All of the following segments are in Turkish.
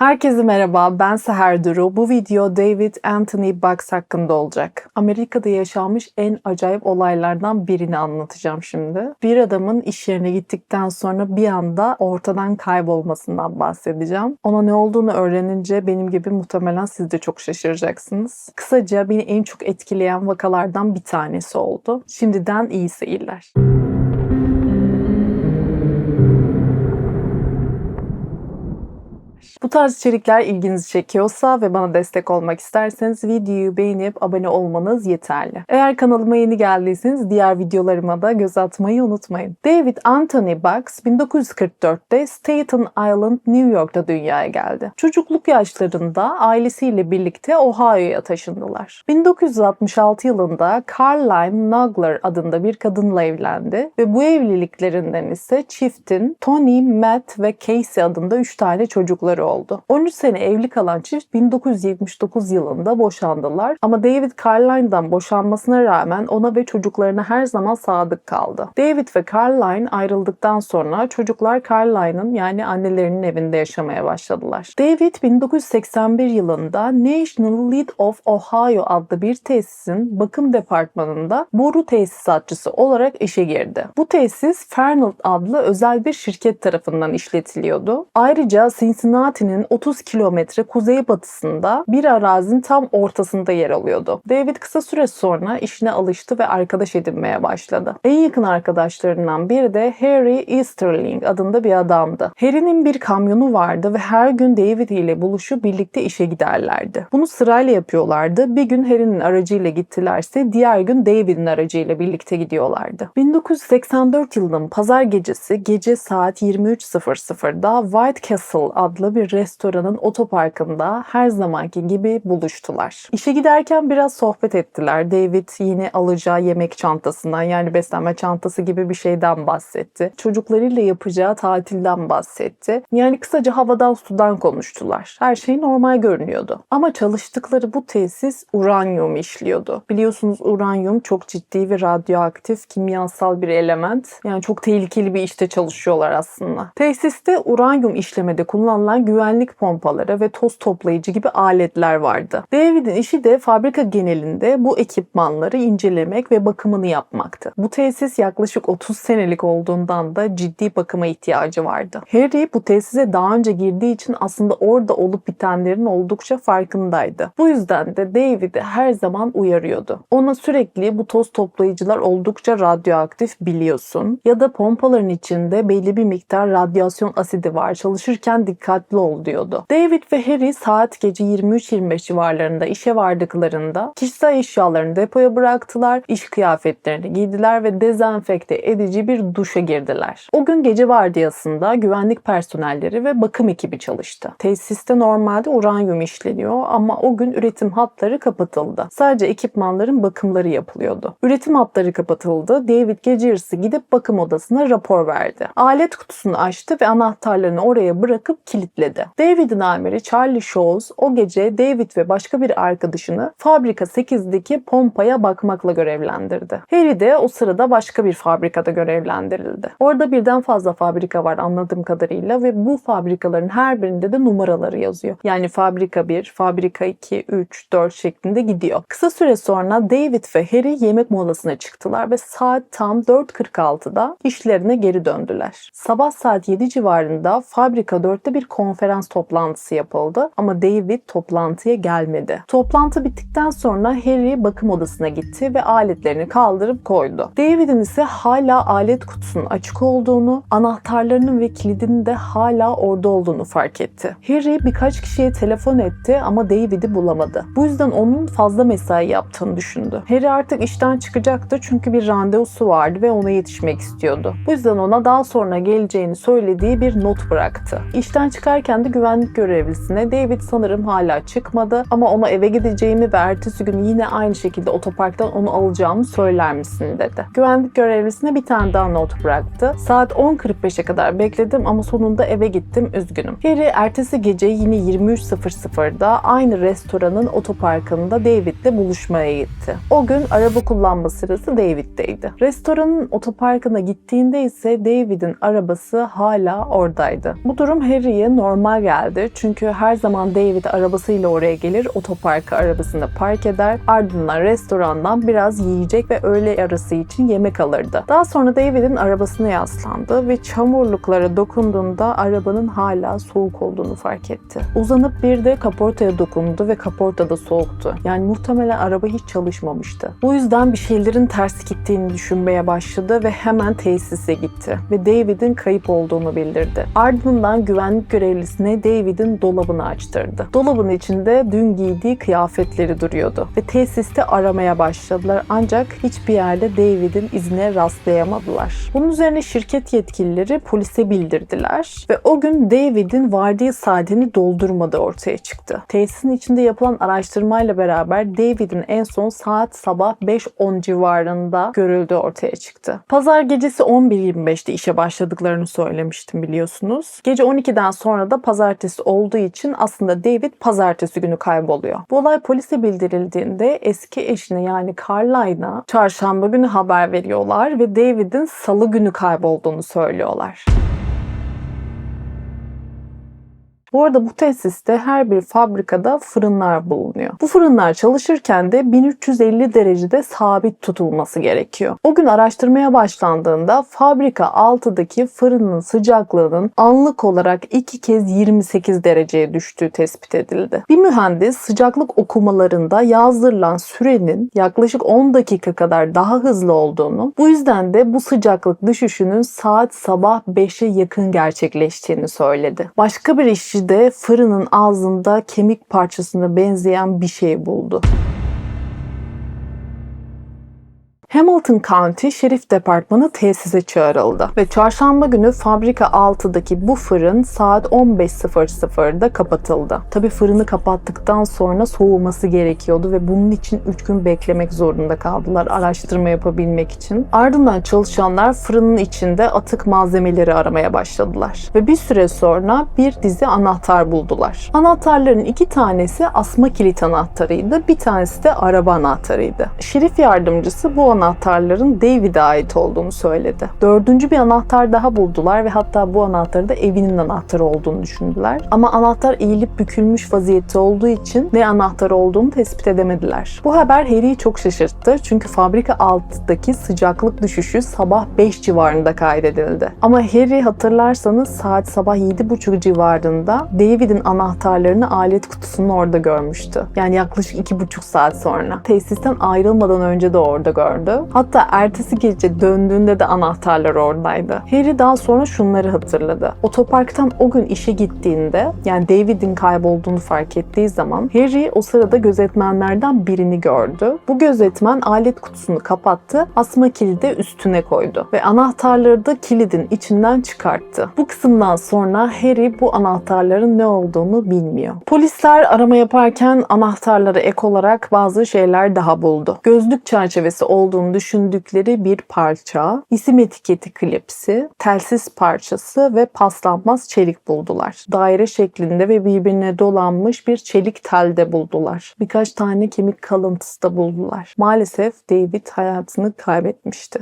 Herkese merhaba, ben Seher Duru. Bu video David Anthony Bucks hakkında olacak. Amerika'da yaşanmış en acayip olaylardan birini anlatacağım şimdi. Bir adamın iş yerine gittikten sonra bir anda ortadan kaybolmasından bahsedeceğim. Ona ne olduğunu öğrenince benim gibi muhtemelen siz de çok şaşıracaksınız. Kısaca beni en çok etkileyen vakalardan bir tanesi oldu. Şimdiden iyi seyirler. Bu tarz içerikler ilginizi çekiyorsa ve bana destek olmak isterseniz videoyu beğenip abone olmanız yeterli. Eğer kanalıma yeni geldiyseniz diğer videolarıma da göz atmayı unutmayın. David Anthony Bucks 1944'te Staten Island, New York'ta dünyaya geldi. Çocukluk yaşlarında ailesiyle birlikte Ohio'ya taşındılar. 1966 yılında Caroline Nagler adında bir kadınla evlendi ve bu evliliklerinden ise çiftin Tony, Matt ve Casey adında 3 tane çocukları oldu. 13 sene evli kalan çift 1979 yılında boşandılar ama David Caroline'dan boşanmasına rağmen ona ve çocuklarına her zaman sadık kaldı. David ve Caroline ayrıldıktan sonra çocuklar Caroline'ın yani annelerinin evinde yaşamaya başladılar. David 1981 yılında National Lead of Ohio adlı bir tesisin bakım departmanında boru tesisatçısı olarak işe girdi. Bu tesis Fernald adlı özel bir şirket tarafından işletiliyordu. Ayrıca Cincinnati'nin 30 kilometre kuzeybatısında bir arazinin tam ortasında yer alıyordu. David kısa süre sonra işine alıştı ve arkadaş edinmeye başladı. En yakın arkadaşlarından biri de Harry Easterling adında bir adamdı. Harry'nin bir kamyonu vardı ve her gün David ile buluşup birlikte işe giderlerdi. Bunu sırayla yapıyorlardı. Bir gün Harry'nin aracıyla gittilerse diğer gün David'in aracıyla birlikte gidiyorlardı. 1984 yılının pazar gecesi gece saat 23.00'da White Castle adlı bir restoranın otoparkında her zamanki gibi buluştular. İşe giderken biraz sohbet ettiler. David yine alacağı yemek çantasından yani beslenme çantası gibi bir şeyden bahsetti. Çocuklarıyla yapacağı tatilden bahsetti. Yani kısaca havadan sudan konuştular. Her şey normal görünüyordu. Ama çalıştıkları bu tesis uranyum işliyordu. Biliyorsunuz uranyum çok ciddi ve radyoaktif kimyasal bir element. Yani çok tehlikeli bir işte çalışıyorlar aslında. Tesiste uranyum işlemede kullanılan güvenlik pompaları ve toz toplayıcı gibi aletler vardı. David'in işi de fabrika genelinde bu ekipmanları incelemek ve bakımını yapmaktı. Bu tesis yaklaşık 30 senelik olduğundan da ciddi bakıma ihtiyacı vardı. Harry bu tesise daha önce girdiği için aslında orada olup bitenlerin oldukça farkındaydı. Bu yüzden de David'i her zaman uyarıyordu. Ona sürekli bu toz toplayıcılar oldukça radyoaktif biliyorsun ya da pompaların içinde belli bir miktar radyasyon asidi var. Çalışırken dikkatli ol diyordu. David ve Harry saat gece 23-25 civarlarında işe vardıklarında kişisel eşyalarını depoya bıraktılar, iş kıyafetlerini giydiler ve dezenfekte edici bir duşa girdiler. O gün gece vardiyasında güvenlik personelleri ve bakım ekibi çalıştı. Tesiste normalde uranyum işleniyor ama o gün üretim hatları kapatıldı. Sadece ekipmanların bakımları yapılıyordu. Üretim hatları kapatıldı. David gece yarısı gidip bakım odasına rapor verdi. Alet kutusunu açtı ve anahtarlarını oraya bırakıp kilitledi. David'in amiri Charlie Scholes o gece David ve başka bir arkadaşını fabrika 8'deki pompaya bakmakla görevlendirdi. Harry de o sırada başka bir fabrikada görevlendirildi. Orada birden fazla fabrika var anladığım kadarıyla ve bu fabrikaların her birinde de numaraları yazıyor. Yani fabrika 1, fabrika 2, 3, 4 şeklinde gidiyor. Kısa süre sonra David ve Harry yemek molasına çıktılar ve saat tam 4.46'da işlerine geri döndüler. Sabah saat 7 civarında fabrika 4'te bir konferans toplantısı yapıldı ama David toplantıya gelmedi. Toplantı bittikten sonra Harry bakım odasına gitti ve aletlerini kaldırıp koydu. David'in ise hala alet kutusunun açık olduğunu, anahtarlarının ve kilidinin de hala orada olduğunu fark etti. Harry birkaç kişiye telefon etti ama David'i bulamadı. Bu yüzden onun fazla mesai yaptığını düşündü. Harry artık işten çıkacaktı çünkü bir randevusu vardı ve ona yetişmek istiyordu. Bu yüzden ona daha sonra geleceğini söylediği bir not bıraktı. İşten çıkarken de güvenlik görevlisine David sanırım hala çıkmadı ama ona eve gideceğimi ve ertesi gün yine aynı şekilde otoparktan onu alacağımı söyler misin dedi. Güvenlik görevlisine bir tane daha not bıraktı. Saat 10.45'e kadar bekledim ama sonunda eve gittim üzgünüm. Harry ertesi gece yine 23.00'da aynı restoranın otoparkında David'le buluşmaya gitti. O gün araba kullanma sırası David'teydi. Restoranın otoparkına gittiğinde ise David'in arabası hala oradaydı. Bu durum Harry'ye normal normal geldi. Çünkü her zaman David arabasıyla oraya gelir, otoparka arabasını park eder. Ardından restorandan biraz yiyecek ve öğle arası için yemek alırdı. Daha sonra David'in arabasına yaslandı ve çamurluklara dokunduğunda arabanın hala soğuk olduğunu fark etti. Uzanıp bir de kaportaya dokundu ve kaporta da soğuktu. Yani muhtemelen araba hiç çalışmamıştı. Bu yüzden bir şeylerin ters gittiğini düşünmeye başladı ve hemen tesise gitti ve David'in kayıp olduğunu bildirdi. Ardından güvenlik görevlisine David'in dolabını açtırdı. Dolabın içinde dün giydiği kıyafetleri duruyordu ve tesiste aramaya başladılar ancak hiçbir yerde David'in izine rastlayamadılar. Bunun üzerine şirket yetkilileri polise bildirdiler ve o gün David'in vardiya saatini doldurmadığı ortaya çıktı. Tesisin içinde yapılan araştırmayla beraber David'in en son saat sabah 5-10 civarında görüldüğü ortaya çıktı. Pazar gecesi 11.25'te işe başladıklarını söylemiştim biliyorsunuz. Gece 12'den sonra da pazartesi olduğu için aslında David pazartesi günü kayboluyor. Bu olay polise bildirildiğinde eski eşine yani Carline'a çarşamba günü haber veriyorlar ve David'in salı günü kaybolduğunu söylüyorlar. Bu arada bu tesiste her bir fabrikada fırınlar bulunuyor. Bu fırınlar çalışırken de 1350 derecede sabit tutulması gerekiyor. O gün araştırmaya başlandığında fabrika 6'daki fırının sıcaklığının anlık olarak iki kez 28 dereceye düştüğü tespit edildi. Bir mühendis sıcaklık okumalarında yazdırılan sürenin yaklaşık 10 dakika kadar daha hızlı olduğunu, bu yüzden de bu sıcaklık düşüşünün saat sabah 5'e yakın gerçekleştiğini söyledi. Başka bir işçi de fırının ağzında kemik parçasına benzeyen bir şey buldu. Hamilton County Şerif Departmanı tesise çağrıldı ve çarşamba günü fabrika 6'daki bu fırın saat 15.00'da kapatıldı. Tabi fırını kapattıktan sonra soğuması gerekiyordu ve bunun için 3 gün beklemek zorunda kaldılar araştırma yapabilmek için. Ardından çalışanlar fırının içinde atık malzemeleri aramaya başladılar ve bir süre sonra bir dizi anahtar buldular. Anahtarların iki tanesi asma kilit anahtarıydı, bir tanesi de araba anahtarıydı. Şerif yardımcısı bu anahtarların David'e ait olduğunu söyledi. Dördüncü bir anahtar daha buldular ve hatta bu anahtarı da evinin anahtarı olduğunu düşündüler. Ama anahtar eğilip bükülmüş vaziyette olduğu için ne anahtarı olduğunu tespit edemediler. Bu haber Harry'i çok şaşırttı çünkü fabrika alttaki sıcaklık düşüşü sabah 5 civarında kaydedildi. Ama Harry hatırlarsanız saat sabah 7.30 civarında David'in anahtarlarını alet kutusunun orada görmüştü. Yani yaklaşık 2.5 saat sonra. Tesisten ayrılmadan önce de orada gördü. Hatta ertesi gece döndüğünde de anahtarlar oradaydı. Harry daha sonra şunları hatırladı. Otoparktan o gün işe gittiğinde yani David'in kaybolduğunu fark ettiği zaman Harry o sırada gözetmenlerden birini gördü. Bu gözetmen alet kutusunu kapattı, asma kilidi üstüne koydu ve anahtarları da kilidin içinden çıkarttı. Bu kısımdan sonra Harry bu anahtarların ne olduğunu bilmiyor. Polisler arama yaparken anahtarlara ek olarak bazı şeyler daha buldu. Gözlük çerçevesi olduğunu düşündükleri bir parça, isim etiketi klipsi, telsiz parçası ve paslanmaz çelik buldular. Daire şeklinde ve birbirine dolanmış bir çelik tel de buldular. Birkaç tane kemik kalıntısı da buldular. Maalesef David hayatını kaybetmişti.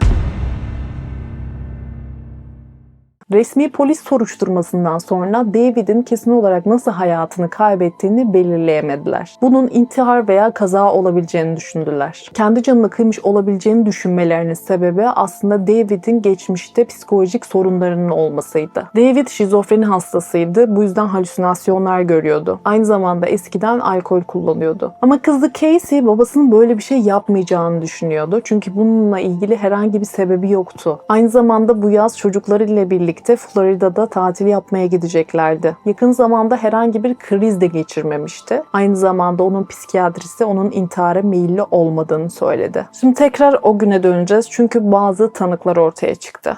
Resmi polis soruşturmasından sonra David'in kesin olarak nasıl hayatını kaybettiğini belirleyemediler. Bunun intihar veya kaza olabileceğini düşündüler. Kendi canını kıymış olabileceğini düşünmelerinin sebebi aslında David'in geçmişte psikolojik sorunlarının olmasıydı. David şizofreni hastasıydı. Bu yüzden halüsinasyonlar görüyordu. Aynı zamanda eskiden alkol kullanıyordu. Ama kızı Casey babasının böyle bir şey yapmayacağını düşünüyordu. Çünkü bununla ilgili herhangi bir sebebi yoktu. Aynı zamanda bu yaz çocuklarıyla birlikte birlikte Florida'da tatil yapmaya gideceklerdi. Yakın zamanda herhangi bir kriz de geçirmemişti. Aynı zamanda onun psikiyatrisi onun intihara meyilli olmadığını söyledi. Şimdi tekrar o güne döneceğiz çünkü bazı tanıklar ortaya çıktı.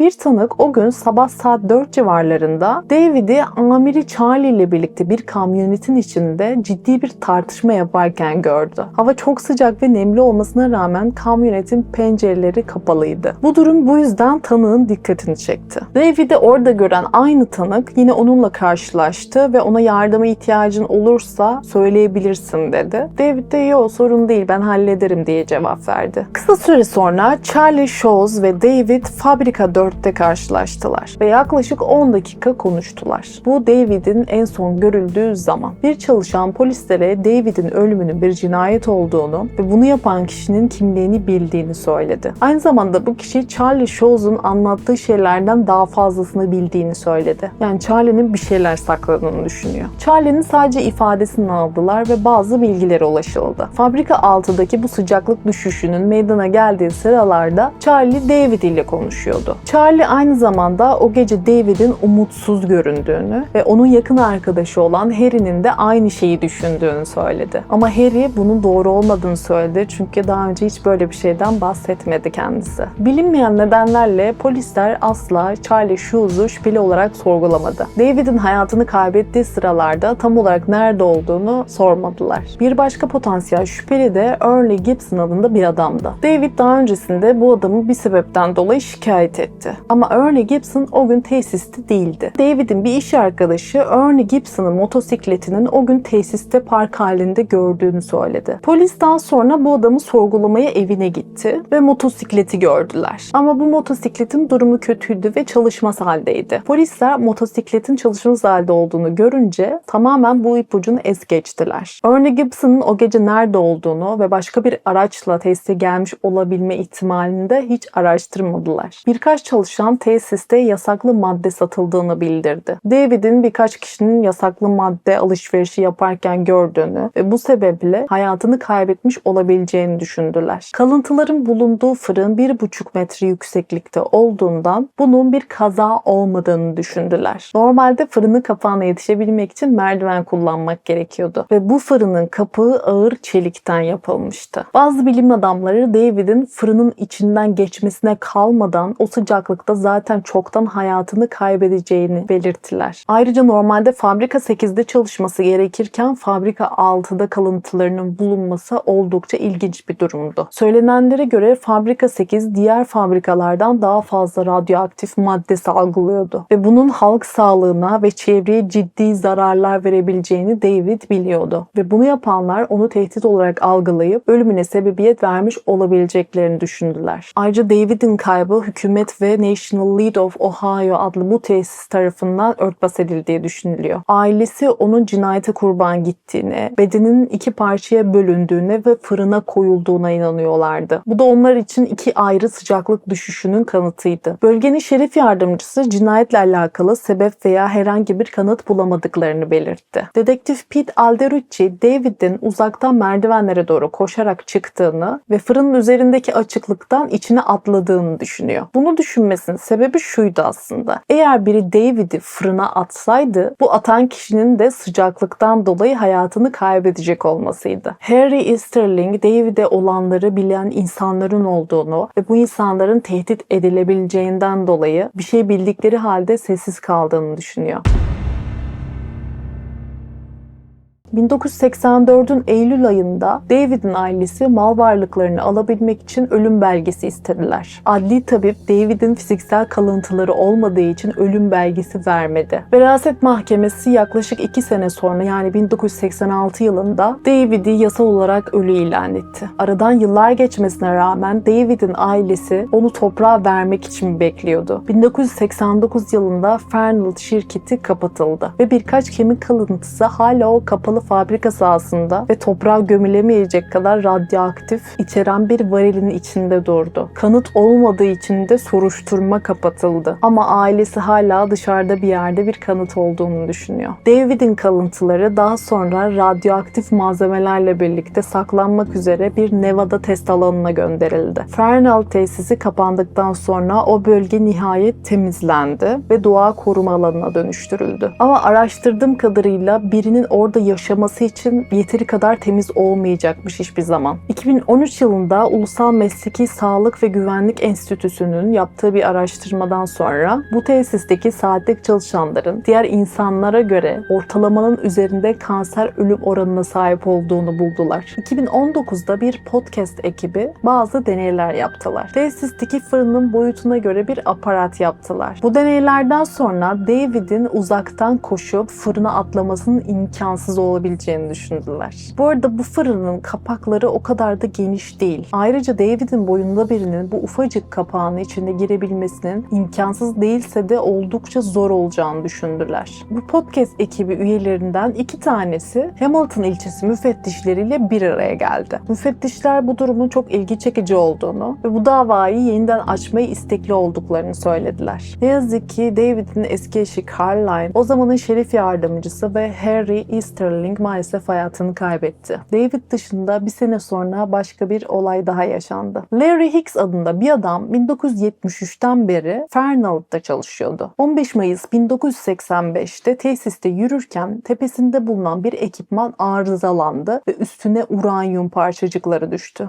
Bir tanık o gün sabah saat 4 civarlarında David'i amiri Charlie ile birlikte bir kamyonetin içinde ciddi bir tartışma yaparken gördü. Hava çok sıcak ve nemli olmasına rağmen kamyonetin pencereleri kapalıydı. Bu durum bu yüzden tanığın dikkatini çekti. David'i orada gören aynı tanık yine onunla karşılaştı ve ona yardıma ihtiyacın olursa söyleyebilirsin dedi. David de yok sorun değil ben hallederim diye cevap verdi. Kısa süre sonra Charlie Shows ve David fabrika 4 4'te karşılaştılar ve yaklaşık 10 dakika konuştular. Bu David'in en son görüldüğü zaman. Bir çalışan polislere David'in ölümünün bir cinayet olduğunu ve bunu yapan kişinin kimliğini bildiğini söyledi. Aynı zamanda bu kişi Charlie Shaw'un anlattığı şeylerden daha fazlasını bildiğini söyledi. Yani Charlie'nin bir şeyler sakladığını düşünüyor. Charlie'nin sadece ifadesini aldılar ve bazı bilgilere ulaşıldı. Fabrika altıdaki bu sıcaklık düşüşünün meydana geldiği sıralarda Charlie David ile konuşuyordu. Charlie aynı zamanda o gece David'in umutsuz göründüğünü ve onun yakın arkadaşı olan Harry'nin de aynı şeyi düşündüğünü söyledi. Ama Harry bunun doğru olmadığını söyledi çünkü daha önce hiç böyle bir şeyden bahsetmedi kendisi. Bilinmeyen nedenlerle polisler asla Charlie Shughes'u şüpheli olarak sorgulamadı. David'in hayatını kaybettiği sıralarda tam olarak nerede olduğunu sormadılar. Bir başka potansiyel şüpheli de Early Gibson adında bir adamdı. David daha öncesinde bu adamı bir sebepten dolayı şikayet etti. Ama Early Gibson o gün tesiste değildi. David'in bir iş arkadaşı Ernie Gibson'ın motosikletinin o gün tesiste park halinde gördüğünü söyledi. Polis daha sonra bu adamı sorgulamaya evine gitti ve motosikleti gördüler. Ama bu motosikletin durumu kötüydü ve çalışmaz haldeydi. Polisler motosikletin çalışmaz halde olduğunu görünce tamamen bu ipucunu es geçtiler. Ernie Gibson'ın o gece nerede olduğunu ve başka bir araçla tesise gelmiş olabilme ihtimalini de hiç araştırmadılar. Birkaç çalışan tesiste yasaklı madde satıldığını bildirdi. David'in birkaç kişinin yasaklı madde alışverişi yaparken gördüğünü ve bu sebeple hayatını kaybetmiş olabileceğini düşündüler. Kalıntıların bulunduğu fırın 1,5 metre yükseklikte olduğundan bunun bir kaza olmadığını düşündüler. Normalde fırının kapağına yetişebilmek için merdiven kullanmak gerekiyordu ve bu fırının kapağı ağır çelikten yapılmıştı. Bazı bilim adamları David'in fırının içinden geçmesine kalmadan o sıcaklıkta zaten çoktan hayatını kaybedeceğini belirttiler. Ayrıca normalde fabrika 8'de çalışması gerekirken fabrika 6'da kalıntılarının bulunması oldukça ilginç bir durumdu. Söylenenlere göre fabrika 8 diğer fabrikalardan daha fazla radyoaktif madde salgılıyordu ve bunun halk sağlığına ve çevreye ciddi zararlar verebileceğini David biliyordu ve bunu yapanlar onu tehdit olarak algılayıp ölümüne sebebiyet vermiş olabileceklerini düşündüler. Ayrıca David'in kaybı hükümet ve National Lead of Ohio adlı bu tesis tarafından örtbas edildiği düşünülüyor. Ailesi onun cinayete kurban gittiğine, bedeninin iki parçaya bölündüğüne ve fırına koyulduğuna inanıyorlardı. Bu da onlar için iki ayrı sıcaklık düşüşünün kanıtıydı. Bölgenin şerif yardımcısı cinayetle alakalı sebep veya herhangi bir kanıt bulamadıklarını belirtti. Dedektif Pete Alderucci, David'in uzaktan merdivenlere doğru koşarak çıktığını ve fırının üzerindeki açıklıktan içine atladığını düşünüyor. Bunu düşünmesinin sebebi şuydu aslında. Eğer biri David'i fırına atsaydı bu atan kişinin de sıcaklıktan dolayı hayatını kaybedecek olmasıydı. Harry Easterling David'e olanları bilen insanların olduğunu ve bu insanların tehdit edilebileceğinden dolayı bir şey bildikleri halde sessiz kaldığını düşünüyor. 1984'ün Eylül ayında David'in ailesi mal varlıklarını alabilmek için ölüm belgesi istediler. Adli tabip David'in fiziksel kalıntıları olmadığı için ölüm belgesi vermedi. Veraset mahkemesi yaklaşık 2 sene sonra yani 1986 yılında David'i yasal olarak ölü ilan etti. Aradan yıllar geçmesine rağmen David'in ailesi onu toprağa vermek için bekliyordu. 1989 yılında Fernald şirketi kapatıldı ve birkaç kemik kalıntısı hala o kapalı fabrika sahasında ve toprağa gömülemeyecek kadar radyoaktif içeren bir varilin içinde durdu. Kanıt olmadığı için de soruşturma kapatıldı. Ama ailesi hala dışarıda bir yerde bir kanıt olduğunu düşünüyor. David'in kalıntıları daha sonra radyoaktif malzemelerle birlikte saklanmak üzere bir Nevada test alanına gönderildi. Fernal tesisi kapandıktan sonra o bölge nihayet temizlendi ve doğa koruma alanına dönüştürüldü. Ama araştırdığım kadarıyla birinin orada yaşaması için yeteri kadar temiz olmayacakmış hiçbir zaman. 2013 yılında Ulusal Mesleki Sağlık ve Güvenlik Enstitüsü'nün yaptığı bir araştırmadan sonra bu tesisteki saatlik çalışanların diğer insanlara göre ortalamanın üzerinde kanser ölüm oranına sahip olduğunu buldular. 2019'da bir podcast ekibi bazı deneyler yaptılar. Tesisteki fırının boyutuna göre bir aparat yaptılar. Bu deneylerden sonra David'in uzaktan koşup fırına atlamasının imkansız olabileceğini olabileceğini düşündüler. Bu arada bu fırının kapakları o kadar da geniş değil. Ayrıca David'in boyunda birinin bu ufacık kapağın içine girebilmesinin imkansız değilse de oldukça zor olacağını düşündüler. Bu podcast ekibi üyelerinden iki tanesi Hamilton ilçesi müfettişleriyle bir araya geldi. Müfettişler bu durumun çok ilgi çekici olduğunu ve bu davayı yeniden açmayı istekli olduklarını söylediler. Ne yazık ki David'in eski eşi Caroline, o zamanın şerif yardımcısı ve Harry Easterling maalesef hayatını kaybetti. David dışında bir sene sonra başka bir olay daha yaşandı. Larry Hicks adında bir adam 1973'ten beri Fernald'da çalışıyordu. 15 Mayıs 1985'te tesiste yürürken tepesinde bulunan bir ekipman arızalandı ve üstüne uranyum parçacıkları düştü.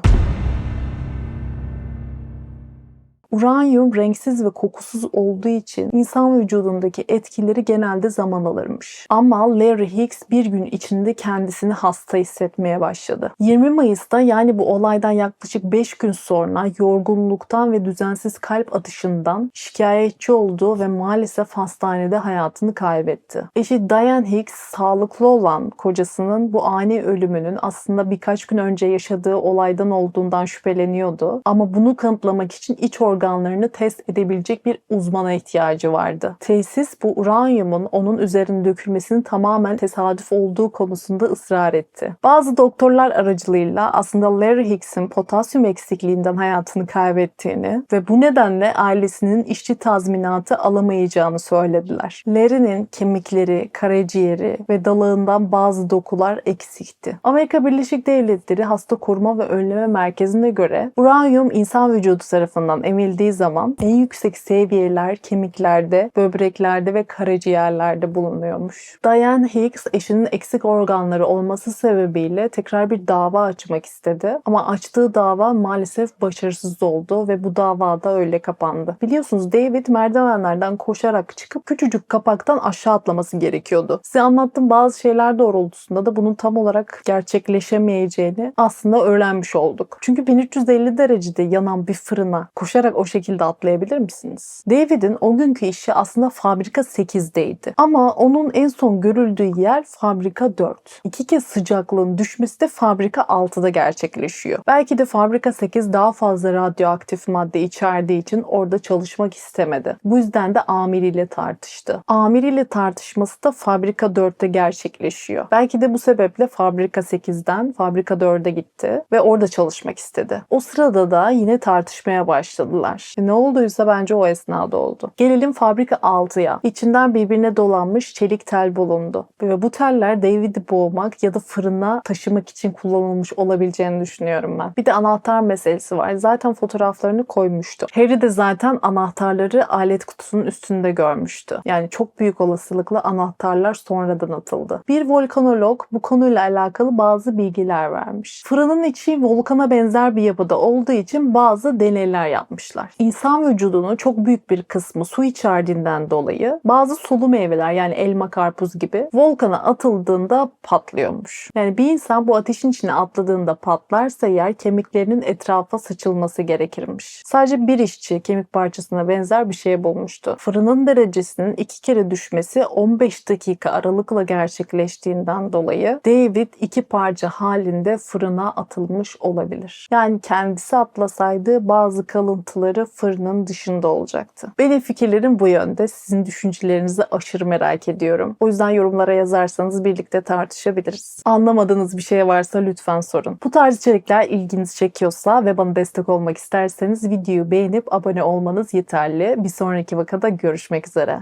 Uranyum renksiz ve kokusuz olduğu için insan vücudundaki etkileri genelde zaman alırmış. Ama Larry Hicks bir gün içinde kendisini hasta hissetmeye başladı. 20 Mayıs'ta yani bu olaydan yaklaşık 5 gün sonra yorgunluktan ve düzensiz kalp atışından şikayetçi oldu ve maalesef hastanede hayatını kaybetti. Eşi Diane Hicks sağlıklı olan kocasının bu ani ölümünün aslında birkaç gün önce yaşadığı olaydan olduğundan şüpheleniyordu. Ama bunu kanıtlamak için iç organ organlarını test edebilecek bir uzmana ihtiyacı vardı. Tesis bu uranyumun onun üzerine dökülmesinin tamamen tesadüf olduğu konusunda ısrar etti. Bazı doktorlar aracılığıyla aslında Larry Hicks'in potasyum eksikliğinden hayatını kaybettiğini ve bu nedenle ailesinin işçi tazminatı alamayacağını söylediler. Larry'nin kemikleri, karaciğeri ve dalağından bazı dokular eksikti. Amerika Birleşik Devletleri Hasta Koruma ve Önleme Merkezi'ne göre uranyum insan vücudu tarafından emildiği edildiği zaman en yüksek seviyeler kemiklerde, böbreklerde ve karaciğerlerde bulunuyormuş. Diane Hicks eşinin eksik organları olması sebebiyle tekrar bir dava açmak istedi. Ama açtığı dava maalesef başarısız oldu ve bu dava da öyle kapandı. Biliyorsunuz David merdivenlerden koşarak çıkıp küçücük kapaktan aşağı atlaması gerekiyordu. Size anlattığım bazı şeyler doğrultusunda da bunun tam olarak gerçekleşemeyeceğini aslında öğrenmiş olduk. Çünkü 1350 derecede yanan bir fırına koşarak o şekilde atlayabilir misiniz? David'in o günkü işi aslında fabrika 8'deydi. Ama onun en son görüldüğü yer fabrika 4. İki kez sıcaklığın düşmesi de fabrika 6'da gerçekleşiyor. Belki de fabrika 8 daha fazla radyoaktif madde içerdiği için orada çalışmak istemedi. Bu yüzden de amiriyle tartıştı. Amiriyle tartışması da fabrika 4'te gerçekleşiyor. Belki de bu sebeple fabrika 8'den fabrika 4'e gitti ve orada çalışmak istedi. O sırada da yine tartışmaya başladılar var. Ne olduysa bence o esnada oldu. Gelelim fabrika 6'ya. İçinden birbirine dolanmış çelik tel bulundu. Ve bu teller David'i boğmak ya da fırına taşımak için kullanılmış olabileceğini düşünüyorum ben. Bir de anahtar meselesi var. Zaten fotoğraflarını koymuştu. Harry de zaten anahtarları alet kutusunun üstünde görmüştü. Yani çok büyük olasılıkla anahtarlar sonradan atıldı. Bir volkanolog bu konuyla alakalı bazı bilgiler vermiş. Fırının içi volkana benzer bir yapıda olduğu için bazı deneyler yapmışlar yapmışlar. İnsan vücudunun çok büyük bir kısmı su içerdiğinden dolayı bazı sulu meyveler yani elma, karpuz gibi volkana atıldığında patlıyormuş. Yani bir insan bu ateşin içine atladığında patlarsa yer kemiklerinin etrafa saçılması gerekirmiş. Sadece bir işçi kemik parçasına benzer bir şey bulmuştu. Fırının derecesinin iki kere düşmesi 15 dakika aralıkla gerçekleştiğinden dolayı David iki parça halinde fırına atılmış olabilir. Yani kendisi atlasaydı bazı kalıntıları tarafları fırının dışında olacaktı. Benim fikirlerim bu yönde. Sizin düşüncelerinizi aşırı merak ediyorum. O yüzden yorumlara yazarsanız birlikte tartışabiliriz. Anlamadığınız bir şey varsa lütfen sorun. Bu tarz içerikler ilginizi çekiyorsa ve bana destek olmak isterseniz videoyu beğenip abone olmanız yeterli. Bir sonraki vakada görüşmek üzere.